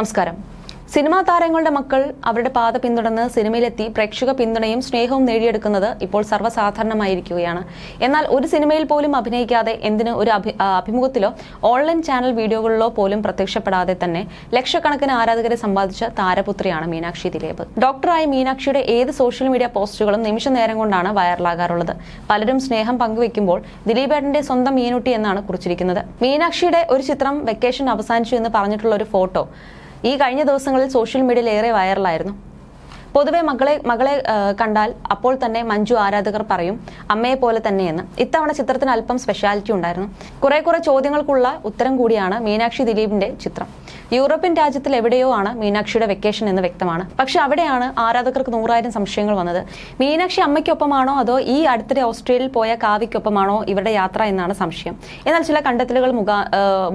നമസ്കാരം. സിനിമാ താരങ്ങളുടെ മക്കൾ അവരുടെ പാത പിന്തുടർന്ന് സിനിമയിലെത്തി പ്രേക്ഷക പിന്തുണയും സ്നേഹവും നേടിയെടുക്കുന്നത് ഇപ്പോൾ സർവസാധാരണമായിരിക്കുകയാണ്. എന്നാൽ ഒരു സിനിമയിൽ പോലും അഭിനയിക്കാതെ എന്തിന് ഒരു അഭിമുഖത്തിലോ ഓൺലൈൻ ചാനൽ വീഡിയോകളിലോ പോലും പ്രത്യക്ഷപ്പെടാതെ തന്നെ ലക്ഷക്കണക്കിന് ആരാധകരെ സമ്പാദിച്ച താരപുത്രിയാണ് മീനാക്ഷി ദിലീപ്. ഡോക്ടറായ മീനാക്ഷിയുടെ ഏത് സോഷ്യൽ മീഡിയ പോസ്റ്റുകളും നിമിഷ നേരം കൊണ്ടാണ് വൈറലാകാറുള്ളത്. പലരും സ്നേഹം പങ്കുവെക്കുമ്പോൾ ദിലീപേട്ടന്റെ സ്വന്തം മീനുട്ടി എന്നാണ് കുറിച്ചിരിക്കുന്നത്. മീനാക്ഷിയുടെ ഒരു ചിത്രം വെക്കേഷൻ അവസാനിച്ചു എന്ന് പറഞ്ഞിട്ടുള്ള ഒരു ഫോട്ടോ ഈ കഴിഞ്ഞ ദിവസങ്ങളിൽ സോഷ്യൽ മീഡിയയിൽ ഏറെ വൈറലായിരുന്നു. പൊതുവെ മകളെ മകളെ കണ്ടാൽ അപ്പോൾ തന്നെ മഞ്ജു ആരാധകർ പറയും അമ്മയെ പോലെ തന്നെയെന്ന്. ഇത്തവണ ചിത്രത്തിന് അല്പം സ്പെഷ്യാലിറ്റി ഉണ്ടായിരുന്നു. കുറെ കുറെ ചോദ്യങ്ങൾക്കുള്ള ഉത്തരം കൂടിയാണ് മീനാക്ഷി ദിലീപിന്റെ ചിത്രം. യൂറോപ്യൻ രാജ്യത്തിൽ എവിടെയോ ആണ് മീനാക്ഷിയുടെ വെക്കേഷൻ എന്ന് വ്യക്തമാണ്. പക്ഷെ അവിടെയാണ് ആരാധകർക്ക് നൂറായിരം സംശയങ്ങൾ വന്നത്. മീനാക്ഷി അമ്മയ്ക്കൊപ്പമാണോ അതോ ഈ അടുത്തിടെ ഓസ്ട്രേലിയയിൽ പോയ കാവ്യക്കൊപ്പമാണോ ഇവരുടെ യാത്ര എന്നാണ് സംശയം. എന്നാൽ ചില കണ്ടെത്തലുകൾ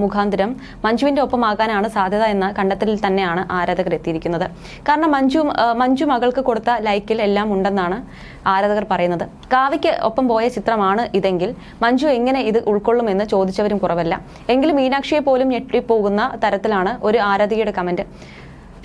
മുഖാന്തരം മഞ്ജുവിന്റെ ഒപ്പമാകാനാണ് സാധ്യത എന്ന കണ്ടെത്തലിൽ തന്നെയാണ് ആരാധകർ എത്തിയിരിക്കുന്നത്. കാരണം മഞ്ജു മഞ്ജു മകൾക്ക് കൊടുത്ത ലൈക്കിൽ എല്ലാം ഉണ്ടെന്നാണ് ആരാധകർ പറയുന്നത്. കാവ്യയ്ക്ക് ഒപ്പം പോയ ചിത്രമാണ് ഇതെങ്കിൽ മഞ്ജു എങ്ങനെ ഇത് ഉൾക്കൊള്ളുമെന്ന് ചോദിച്ചവരും കുറവല്ല. എങ്കിലും മീനാക്ഷിയെ പോലും ഞെട്ടിപ്പോകുന്ന തരത്തിലാണ് ഒരു ആരാധികയുടെ കമന്റ്.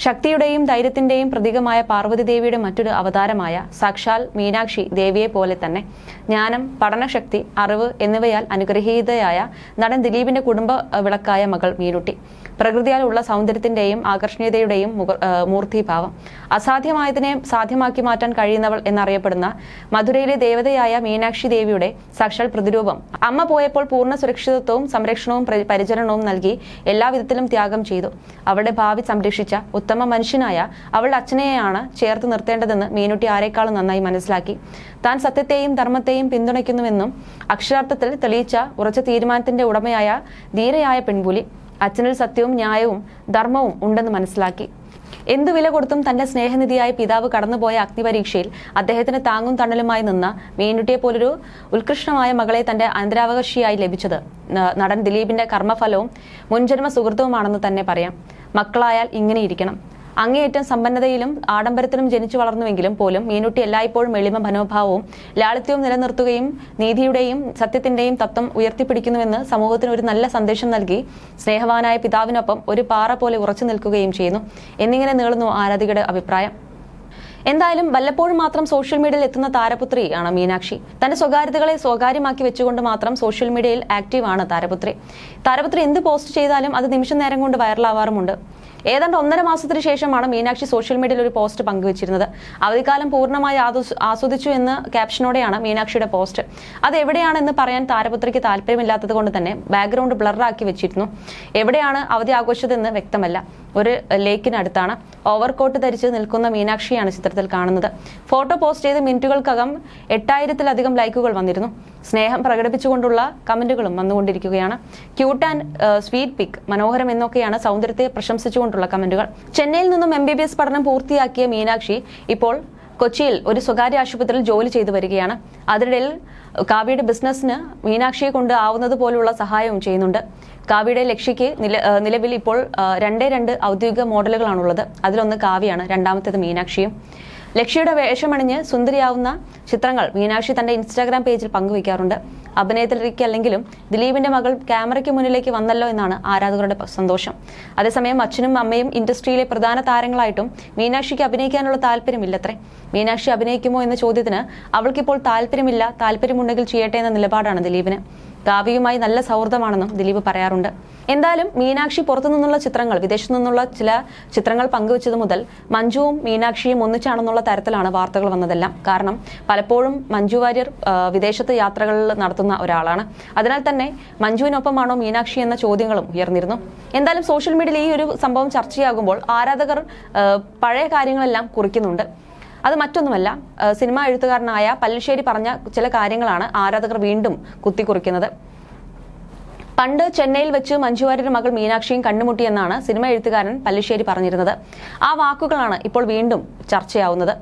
ശക്തിയുടെയും ധൈര്യത്തിന്റെയും പ്രതീകമായ പാർവതി ദേവിയുടെ മറ്റൊരു അവതാരമായ സാക്ഷാൽ മീനാക്ഷി ദേവിയെ പോലെ തന്നെ ജ്ഞാനം പഠനശക്തി അറിവ് എന്നിവയാൽ അനുഗ്രഹീതയായ നടൻ ദിലീപിന്റെ കുടുംബ വിളക്കായ മകൾ മീനുട്ടി. പ്രകൃതിയാലുള്ള സൗന്ദര്യത്തിന്റെയും ആകർഷണീയതയുടെയും മൂർത്തിഭാവം. അസാധ്യമായതിനെ സാധ്യമാക്കി മാറ്റാൻ കഴിയുന്നവൾ എന്നറിയപ്പെടുന്ന മധുരയിലെ ദേവതയായ മീനാക്ഷി ദേവിയുടെ സക്ഷൽ പ്രതിരൂപം. അമ്മ പോയപ്പോൾ പൂർണ സുരക്ഷിതത്വവും സംരക്ഷണവും പ്ര- പരിചരണവും നൽകി എല്ലാവിധത്തിലും ത്യാഗം ചെയ്തു. അവളുടെ ഭാവി സംരക്ഷിച്ച ഉത്തമ മനുഷ്യനായ അവളുടെ അച്ഛനെയാണ് ചേർത്ത് നിർത്തേണ്ടതെന്ന് മീനുട്ടി ആരെക്കാളും നന്നായി മനസ്സിലാക്കി. താൻ സത്യത്തെയും ധർമ്മത്തെയും പിന്തുണയ്ക്കുന്നുവെന്നും അക്ഷരാർത്ഥത്തിൽ തെളിയിച്ച ഉറച്ച തീരുമാനത്തിന്റെ ഉടമയായ ധീരയായ പെൺപുലി അച്ഛനിൽ സത്യവും ന്യായവും ധർമ്മവും ഉണ്ടെന്ന് മനസ്സിലാക്കി. എന്തു വില കൊടുത്തും തന്റെ സ്നേഹനിധിയായ പിതാവ് കടന്നുപോയ അഗ്നിപരീക്ഷയിൽ അദ്ദേഹത്തിന് താങ്ങും തണലുമായി നിന്ന മീനുട്ടിയെ പോലൊരു ഉത്കൃഷ്ടമായ മകളെ തന്റെ അനന്തരാവകാശിയായി ലഭിച്ചത് നടൻ ദിലീപിന്റെ കർമ്മഫലവും മുൻജന്മ സുഹൃത്തുവുമാണെന്ന് തന്നെ പറയാം. മക്കളായാൽ ഇങ്ങനെ ഇരിക്കണം. അങ്ങേയറ്റം സമ്പന്നതയിലും ആഡംബരത്തിലും ജനിച്ചു വളർന്നുവെങ്കിലും പോലും മീനുട്ടി എല്ലായ്പ്പോഴും എളിമ മനോഭാവവും ലാളിത്യവും നിലനിർത്തുകയും നീതിയുടെയും സത്യത്തിന്റെയും തത്വം ഉയർത്തിപ്പിടിക്കുന്നുവെന്ന് സമൂഹത്തിന് ഒരു നല്ല സന്ദേശം നൽകി സ്നേഹവാനായ പിതാവിനൊപ്പം ഒരു പാറ പോലെ ഉറച്ചു നിൽക്കുകയും ചെയ്യുന്നു. എന്നിങ്ങനെ നീളുന്നു ആരാധികയുടെ അഭിപ്രായം. എന്തായാലും വല്ലപ്പോഴും മാത്രം സോഷ്യൽ മീഡിയയിൽ എത്തുന്ന താരപുത്രി ആണ് മീനാക്ഷി. തന്റെ സ്വകാര്യതകളെ സ്വകാര്യമാക്കി വെച്ചുകൊണ്ട് മാത്രം സോഷ്യൽ മീഡിയയിൽ ആക്റ്റീവ് ആണ് താരപുത്രി. താരപുത്രി എന്ത് പോസ്റ്റ് ചെയ്താലും അത് നിമിഷം നേരം കൊണ്ട് വൈറലാവാറുമുണ്ട്. ഏതാണ്ട് ഒന്നര മാസത്തിന് ശേഷമാണ് മീനാക്ഷി സോഷ്യൽ മീഡിയയിൽ ഒരു പോസ്റ്റ് പങ്കുവച്ചിരുന്നത്. അവധിക്കാലം പൂർണമായി ആസ്വദിച്ചു എന്ന് ക്യാപ്ഷനോടെയാണ് മീനാക്ഷിയുടെ പോസ്റ്റ്. അത് എവിടെയാണെന്ന് പറയാൻ താരപുത്രിക്ക് താല്പര്യമില്ലാത്തത് കൊണ്ട് തന്നെ ബാക്ക്ഗ്രൗണ്ട് ബ്ലറാക്കി വെച്ചിരുന്നു. എവിടെയാണ് അവധി ആഘോഷിച്ചതെന്ന് വ്യക്തമല്ല. ഒരു ലേക്കിനടുത്താണ്. ഓവർകോട്ട് ധരിച്ച് നിൽക്കുന്ന മീനാക്ഷിയാണ് ചിത്രത്തിൽ കാണുന്നത്. ഫോട്ടോ പോസ്റ്റ് ചെയ്ത് മിനിറ്റുകൾക്കകം എട്ടായിരത്തിലധികം ലൈക്കുകൾ വന്നിരുന്നു. സ്നേഹം പ്രകടിപ്പിച്ചുകൊണ്ടുള്ള കമന്റുകളും വന്നുകൊണ്ടിരിക്കുകയാണ്. ക്യൂട്ട് ആൻഡ് സ്വീറ്റ് പിക് മനോഹരം എന്നൊക്കെയാണ് സൗന്ദര്യത്തെ പ്രശംസിച്ചുകൊണ്ടുള്ള കമന്റുകൾ. ചെന്നൈയിൽ നിന്നും എം പഠനം പൂർത്തിയാക്കിയ മീനാക്ഷി ഇപ്പോൾ കൊച്ചിയിൽ ഒരു സ്വകാര്യ ആശുപത്രിയിൽ ജോലി ചെയ്തു വരികയാണ്. അതിനിടയിൽ കാവ്യയുടെ ബിസിനസ്സിന് മീനാക്ഷിയെ കൊണ്ട് ആവുന്നത് പോലുള്ള സഹായവും ചെയ്യുന്നുണ്ട്. കാവ്യയുടെ ലക്ഷ്യയ്ക്ക് നില നിലവിൽ ഇപ്പോൾ രണ്ടേ രണ്ട് ഔദ്യോഗിക മോഡലുകളാണുള്ളത്. അതിലൊന്ന് കാവ്യാണ് രണ്ടാമത്തേത് മീനാക്ഷിയും. ലക്ഷ്യയുടെ വേഷമണിഞ്ഞ് സുന്ദരിയാവുന്ന ചിത്രങ്ങൾ മീനാക്ഷി തന്റെ ഇൻസ്റ്റാഗ്രാം പേജിൽ പങ്കുവയ്ക്കാറുണ്ട്. അഭിനയത്തിലിരിക്കല്ലെങ്കിലും ദിലീപിന്റെ മകൾ ക്യാമറയ്ക്ക് മുന്നിലേക്ക് വന്നല്ലോ എന്നാണ് ആരാധകരുടെ സന്തോഷം. അതേസമയം അച്ഛനും അമ്മയും ഇൻഡസ്ട്രിയിലെ പ്രധാന താരങ്ങളായിട്ടും മീനാക്ഷിക്ക് അഭിനയിക്കാനുള്ള താല്പര്യമില്ലത്രേ. മീനാക്ഷി അഭിനയിക്കുമോ എന്ന ചോദ്യത്തിന് അവൾക്കിപ്പോൾ താല്പര്യമില്ല താല്പര്യമുണ്ടെങ്കിൽ ചെയ്യട്ടെ എന്ന നിലപാടാണ് ദിലീപിന്. കാവ്യയുമായി നല്ല സൗഹൃദമാണെന്നും ദിലീപ് പറയാറുണ്ട്. എന്തായാലും മീനാക്ഷി പുറത്തു നിന്നുള്ള ചിത്രങ്ങൾ വിദേശത്തു നിന്നുള്ള ചില ചിത്രങ്ങൾ പങ്കുവച്ചത് മുതൽ മഞ്ജുവും മീനാക്ഷിയും ഒന്നിച്ചാണെന്നുള്ള തരത്തിലാണ് വാർത്തകൾ വന്നതെല്ലാം. കാരണം പലപ്പോഴും മഞ്ജു വാര്യർ വിദേശത്ത് യാത്രകൾ നടത്തുന്ന ഒരാളാണ്. അതിനാൽ തന്നെ മഞ്ജുവിനൊപ്പമാണോ മീനാക്ഷി എന്ന ചോദ്യങ്ങളും ഉയർന്നിരുന്നു. എന്തായാലും സോഷ്യൽ മീഡിയയിൽ ഈ ഒരു സംഭവം ചർച്ചയാകുമ്പോൾ ആരാധകർ പഴയ കാര്യങ്ങളെല്ലാം കുറിക്കുന്നുണ്ട്. അത് മറ്റൊന്നുമല്ല സിനിമാ എഴുത്തുകാരനായ പല്ലിശ്ശേരി പറഞ്ഞ ചില കാര്യങ്ങളാണ് ആരാധകർ വീണ്ടും കുത്തിക്കുറിക്കുന്നത്. പണ്ട് ചെന്നൈയിൽ വെച്ച് മഞ്ജുവാര്യരുടെ മകൾ മീനാക്ഷിയും കണ്ടുമുട്ടിയെന്നാണ് സിനിമ എഴുത്തുകാരൻ പല്ലിശ്ശേരി പറഞ്ഞിരുന്നത്. ആ വാക്കുകളാണ് ഇപ്പോൾ വീണ്ടും ചർച്ചയാവുന്നത്.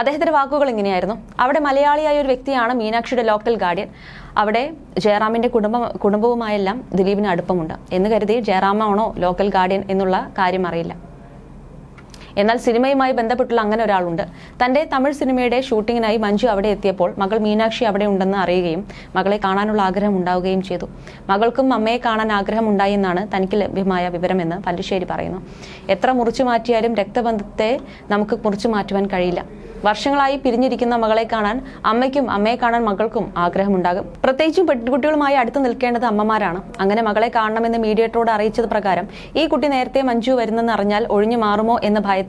അദ്ദേഹത്തിന്റെ വാക്കുകൾ ഇങ്ങനെയായിരുന്നു. അവിടെ മലയാളിയായ ഒരു വ്യക്തിയാണ് മീനാക്ഷിയുടെ ലോക്കൽ ഗാർഡിയൻ. അവിടെ ജയറാമിന്റെ കുടുംബ കുടുംബവുമായെല്ലാം ദിലീപിന് അടുപ്പമുണ്ട്. എന്ന് കരുതി ജയറാമാണോ ലോക്കൽ ഗാർഡിയൻ എന്നുള്ള കാര്യം അറിയില്ല. എന്നാൽ സിനിമയുമായി ബന്ധപ്പെട്ടുള്ള അങ്ങനെ ഒരാളുണ്ട്. തന്റെ തമിഴ് സിനിമയുടെ ഷൂട്ടിങ്ങിനായി മഞ്ജു അവിടെ എത്തിയപ്പോൾ മകൾ മീനാക്ഷി അവിടെ ഉണ്ടെന്ന് അറിയുകയും മകളെ കാണാനുള്ള ആഗ്രഹം ഉണ്ടാവുകയും ചെയ്തു. മകൾക്കും അമ്മയെ കാണാൻ ആഗ്രഹമുണ്ടായി എന്നാണ് തനിക്ക് ലഭ്യമായ വിവരമെന്ന് പല്ലുശ്ശേരി പറയുന്നു. എത്ര മുറിച്ചു മാറ്റിയാലും രക്തബന്ധത്തെ നമുക്ക് മുറിച്ചു മാറ്റുവാൻ കഴിയില്ല. വർഷങ്ങളായി പിരിഞ്ഞിരിക്കുന്ന മകളെ കാണാൻ അമ്മയ്ക്കും അമ്മയെ കാണാൻ മകൾക്കും ആഗ്രഹമുണ്ടാകും. പ്രത്യേകിച്ചും പെൺകുട്ടികളുമായി അടുത്ത് നിൽക്കേണ്ടത് അമ്മമാരാണ്. അങ്ങനെ മകളെ കാണണമെന്ന് മീഡിയേറ്ററോട് അറിയിച്ചത് പ്രകാരം ഈ കുട്ടി നേരത്തെ മഞ്ജു വരുന്നെന്ന് അറിഞ്ഞാൽ ഒഴിഞ്ഞു മാറുമോ എന്ന ഭയത്താൽ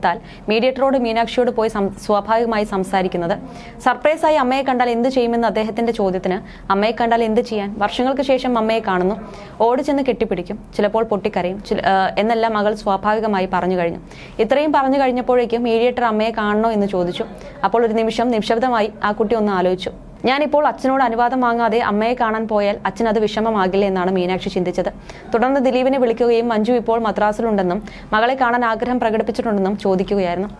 മീഡിയേറ്ററോട് മീനാക്ഷിയോട് പോയി സ്വാഭാവികമായി സംസാരിക്കുന്നത്. സർപ്രൈസായി അമ്മയെ കണ്ടാൽ എന്ത് ചെയ്യുമെന്ന് അദ്ദേഹത്തിന്റെ ചോദ്യത്തിന് അമ്മയെ കണ്ടാൽ എന്ത് ചെയ്യാൻ? വർഷങ്ങൾക്ക് ശേഷം അമ്മയെ കാണുന്നു. ഓടിച്ചെന്ന് കെട്ടിപ്പിടിക്കും. ചിലപ്പോൾ പൊട്ടിക്കരയും. എന്നെല്ലാം മകൾ സ്വാഭാവികമായി പറഞ്ഞു കഴിഞ്ഞു. ഇത്രയും പറഞ്ഞു കഴിഞ്ഞപ്പോഴേക്കും മീഡിയേറ്റർ അമ്മയെ കാണണോ എന്ന് ചോദിച്ചു. അപ്പോൾ ഒരു നിമിഷം നിശബ്ദമായി ആ കുട്ടി ഒന്ന് ആലോചിച്ചു. ഞാനിപ്പോൾ അച്ഛനോട് അനുവാദം വാങ്ങാതെ അമ്മയെ കാണാൻ പോയാൽ അച്ഛൻ അത് വിഷമമാകില്ല എന്നാണ് മീനാക്ഷി ചിന്തിച്ചത്. തുടർന്ന് ദിലീപിനെ വിളിക്കുകയും മഞ്ജു ഇപ്പോൾ മദ്രാസിലുണ്ടെന്നും മകളെ കാണാൻ ആഗ്രഹം പ്രകടിപ്പിച്ചിട്ടുണ്ടെന്നും ചോദിക്കുകയായിരുന്നു.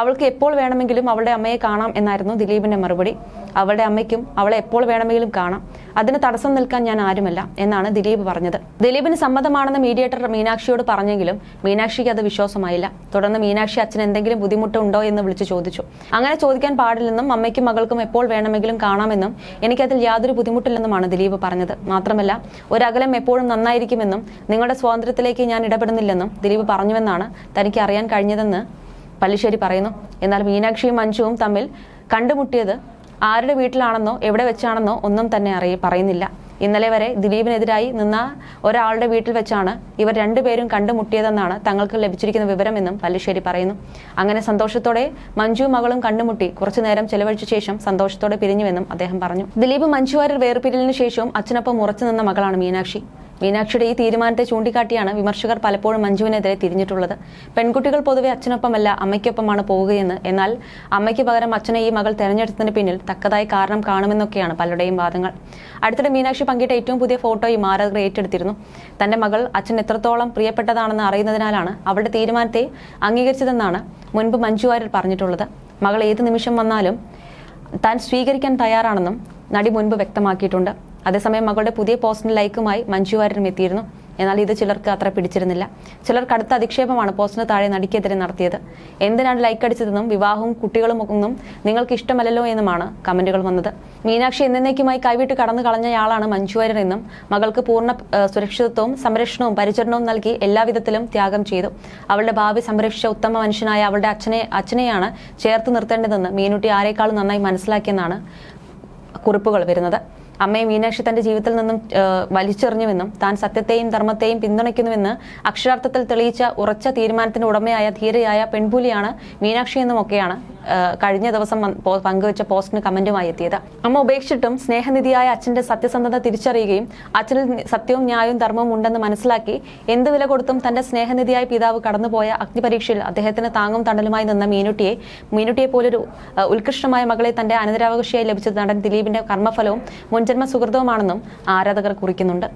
അവൾക്ക് എപ്പോൾ വേണമെങ്കിലും അവളുടെ അമ്മയെ കാണാം എന്നായിരുന്നു ദിലീപിന്റെ മറുപടി. അവളുടെ അമ്മയ്ക്കും അവളെ എപ്പോൾ വേണമെങ്കിലും കാണാം. അതിന് തടസ്സം നിൽക്കാൻ ഞാൻ ആരുമല്ല എന്നാണ് ദിലീപ് പറഞ്ഞത്. ദിലീപിന് സമ്മതമാണെന്ന് മീഡിയേറ്റർ മീനാക്ഷിയോട് പറഞ്ഞെങ്കിലും മീനാക്ഷിക്ക് അത് വിശ്വാസമായില്ല. തുടർന്ന് മീനാക്ഷി അച്ഛൻ എന്തെങ്കിലും ബുദ്ധിമുട്ടുണ്ടോ എന്ന് വിളിച്ച് ചോദിച്ചു. അങ്ങനെ ചോദിക്കാൻ പാടില്ലെന്നും അമ്മയ്ക്കും മകൾക്കും എപ്പോൾ വേണമെങ്കിലും കാണാമെന്നും എനിക്കതിൽ യാതൊരു ബുദ്ധിമുട്ടില്ലെന്നുമാണ് ദിലീപ് പറഞ്ഞത്. മാത്രമല്ല ഒരകലം എപ്പോഴും നന്നായിരിക്കുമെന്നും നിങ്ങളുടെ സ്വാതന്ത്ര്യത്തിലേക്ക് ഞാൻ ഇടപെടുന്നില്ലെന്നും ദിലീപ് പറഞ്ഞുവെന്നാണ് തനിക്ക് അറിയാൻ കഴിഞ്ഞതെന്ന് പല്ലിശ്ശേരി പറയുന്നു. എന്നാൽ മീനാക്ഷിയും മഞ്ജുവും തമ്മിൽ കണ്ടുമുട്ടിയത് ആരുടെ വീട്ടിലാണെന്നോ എവിടെ വെച്ചാണെന്നോ ഒന്നും തന്നെ അറിയ പറയുന്നില്ല. ഇന്നലെ വരെ ദിലീപിനെതിരായി നിന്ന ഒരാളുടെ വീട്ടിൽ വെച്ചാണ് ഇവർ രണ്ടുപേരും കണ്ടുമുട്ടിയതെന്നാണ് തങ്ങൾക്ക് ലഭിച്ചിരിക്കുന്ന വിവരമെന്നും പല്ലിശ്ശേരി പറയുന്നു. അങ്ങനെ സന്തോഷത്തോടെ മഞ്ജു മകളും കണ്ടുമുട്ടി കുറച്ചുനേരം ചെലവഴിച്ച ശേഷം സന്തോഷത്തോടെ പിരിഞ്ഞുവെന്നും അദ്ദേഹം പറഞ്ഞു. ദിലീപ് മഞ്ജു വാര്യർ വേർപിരിലിന് ശേഷവും അച്ഛനൊപ്പം ഉറച്ചു നിന്ന മകളാണ് മീനാക്ഷി. മീനാക്ഷിയുടെ ഈ തീരുമാനത്തെ ചൂണ്ടിക്കാട്ടിയാണ് വിമർശകർ പലപ്പോഴും മഞ്ജുവിനെതിരെ തിരിഞ്ഞിട്ടുള്ളത്. പെൺകുട്ടികൾ പൊതുവെ അച്ഛനൊപ്പമല്ല അമ്മയ്ക്കൊപ്പമാണ് പോവുകയെന്ന്. എന്നാൽ അമ്മയ്ക്ക് പകരം അച്ഛനെ ഈ മകൾ തെരഞ്ഞെടുത്തതിന് പിന്നിൽ തക്കതായി കാരണം കാണുമെന്നൊക്കെയാണ് പലരുടെയും വാദങ്ങൾ. അടുത്തിടെ മീനാക്ഷി പങ്കിട്ട ഏറ്റവും പുതിയ ഫോട്ടോയും ആരാധകർ ഏറ്റെടുത്തിരുന്നു. തന്റെ മകൾ അച്ഛൻ എത്രത്തോളം പ്രിയപ്പെട്ടതാണെന്ന് അറിയുന്നതിനാലാണ് അവളുടെ തീരുമാനത്തെ അംഗീകരിച്ചതെന്നാണ് മുൻപ് മഞ്ജു വാര്യർ പറഞ്ഞിട്ടുള്ളത്. മകൾ ഏത് നിമിഷം വന്നാലും താൻ സ്വീകരിക്കാൻ തയ്യാറാണെന്നും നടി മുൻപ് വ്യക്തമാക്കിയിട്ടുണ്ട്. അതേസമയം മകളുടെ പുതിയ പോസ്റ്റിന് ലൈക്കുമായി മഞ്ജു വാര്യരും എത്തിയിരുന്നു. എന്നാൽ ഇത് ചിലർക്ക് അത്ര പിടിച്ചിരുന്നില്ല. ചിലർ കടുത്ത അധിക്ഷേപമാണ് പോസ്റ്റിന് താഴെ നടിക്കെതിരെ നടത്തിയത്. എന്തിനാണ് ലൈക്ക് അടിച്ചതെന്നും വിവാഹവും കുട്ടികളും ഒന്നും നിങ്ങൾക്ക് ഇഷ്ടമല്ലല്ലോ എന്നുമാണ് കമന്റുകൾ വന്നത്. മീനാക്ഷി എന്നേക്കുമായി കൈവിട്ട് കടന്നു കളഞ്ഞയാളാണ് മഞ്ജു വാര്യർ എന്നും മകൾക്ക് പൂർണ സുരക്ഷിതത്വവും സംരക്ഷണവും പരിചരണവും നൽകി എല്ലാവിധത്തിലും ത്യാഗം ചെയ്തു. അവളുടെ ഭാവി സംരക്ഷിച്ച ഉത്തമ മനുഷ്യനായ അവളുടെ അച്ഛനെ അച്ഛനെയാണ് ചേർത്ത് നിർത്തേണ്ടതെന്ന് മീനുട്ടി ആരെക്കാളും നന്നായി മനസ്സിലാക്കിയെന്നാണ് കുറിപ്പുകൾ വരുന്നത്. അമ്മയെ മീനാക്ഷി തന്റെ ജീവിതത്തിൽ നിന്നും വലിച്ചെറിഞ്ഞുവെന്നും താൻ സത്യത്തെയും ധർമ്മത്തെയും പിന്തുണയ്ക്കുന്നുവെന്ന് അക്ഷരാർത്ഥത്തിൽ തെളിയിച്ച ഉറച്ച തീരുമാനത്തിന്റെ ഉടമയായ ധീരയായ പെൺപുലിയാണ് മീനാക്ഷി എന്നുമൊക്കെയാണ് കഴിഞ്ഞ ദിവസം പങ്കുവച്ച പോസ്റ്റിന് കമന്റുമായി എത്തിയത്. അമ്മ ഉപേക്ഷിച്ചിട്ടും സ്നേഹനിധിയായ അച്ഛന്റെ സത്യസന്ധത തിരിച്ചറിയുകയും അച്ഛനിൽ സത്യവും ന്യായവും ധർമ്മവും ഉണ്ടെന്ന് മനസ്സിലാക്കി എന്ത് വില കൊടുത്തും തന്റെ സ്നേഹനിധിയായ പിതാവ് കടന്നുപോയ അഗ്നിപരീക്ഷയിൽ അദ്ദേഹത്തിന് താങ്ങും തണലുമായി നിന്ന മീനുട്ടിയെ മീനുട്ടിയെ പോലൊരു ഉത്കൃഷ്ടമായ മകളെ തന്റെ അനന്തരാവകാശിയായി ലഭിച്ചത് നടൻ ദിലീപിന്റെ കർമ്മഫലവും മുൻജന്മ സുഹൃതവുമാണെന്നും ആരാധകർ കുറിക്കുന്നുണ്ട്